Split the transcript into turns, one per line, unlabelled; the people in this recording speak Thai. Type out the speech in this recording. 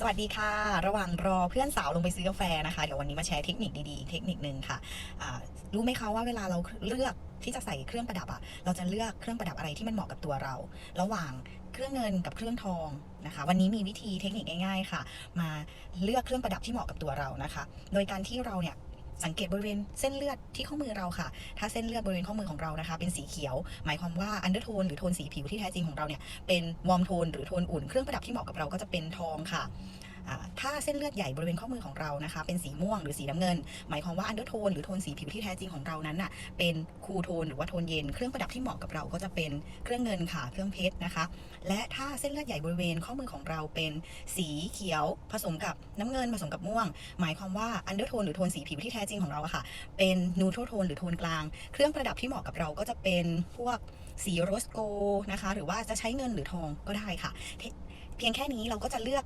สวัสดีค่ะ ระหว่างรอเพื่อนสาวลงไปซื้อกาแฟนะคะ เดี๋ยววันนี้มาแชร์เทคนิคดีๆ เทคนิคหนึ่งค่ะะรู้ไหมคะว่าเวลาเราเลือกที่จะใส่เครื่องประดับอะเราจะเลือกเครื่องประดับอะไรที่มันเหมาะกับตัวเรา ระหว่างเครื่องเงินกับเครื่องทองนะคะ วันนี้มีวิธีเทคนิคง่าย ๆ ค่ะ มาเลือกเครื่องประดับที่เหมาะกับตัวเรานะคะ โดยการที่เราเนี่ย สังเกตบริเวณเส้นเลือดที่ข้อมือเราค่ะ ถ้าเส้นเลือดบริเวณข้อมือของเรานะคะ เป็นสีเขียว หมายความว่าอันเดอร์โทนหรือโทนสีผิวที่แท้จริงของเราเนี่ยเป็นวอร์มโทนหรือโทนอุ่นเครื่องประดับที่เหมาะกับเราก็จะเป็นทองค่ะ ถ้าเส้นเลือดใหญ่บริเวณข้อมือของเรานะคะเป็นสีม่วงหรือสีน้ำเงิน หมายความว่าอันเดอร์โทนหรือโทนสีผิวที่แท้จริงของเรานั้นน่ะเป็นคูโทนหรือว่าโทนเย็น เครื่องประดับที่เหมาะกับเราก็จะเป็นเครื่องเงินค่ะเครื่องเพชรนะคะ และถ้าเส้นเลือดใหญ่บริเวณข้อมือของเราเป็นสีเขียวผสมกับน้ำเงินผสมกับม่วง หมายความว่าอันเดอร์โทนหรือโทนสีผิวที่แท้จริงของเราอะค่ะ เป็นนูโทรโทนหรือโทนกลาง เครื่องประดับที่เหมาะกับเราก็จะเป็นพวกสีโรสโกนะคะ หรือว่าจะใช้เงินหรือทองก็ได้ค่ะ เพียงแค่นี้เราก็จะเลือก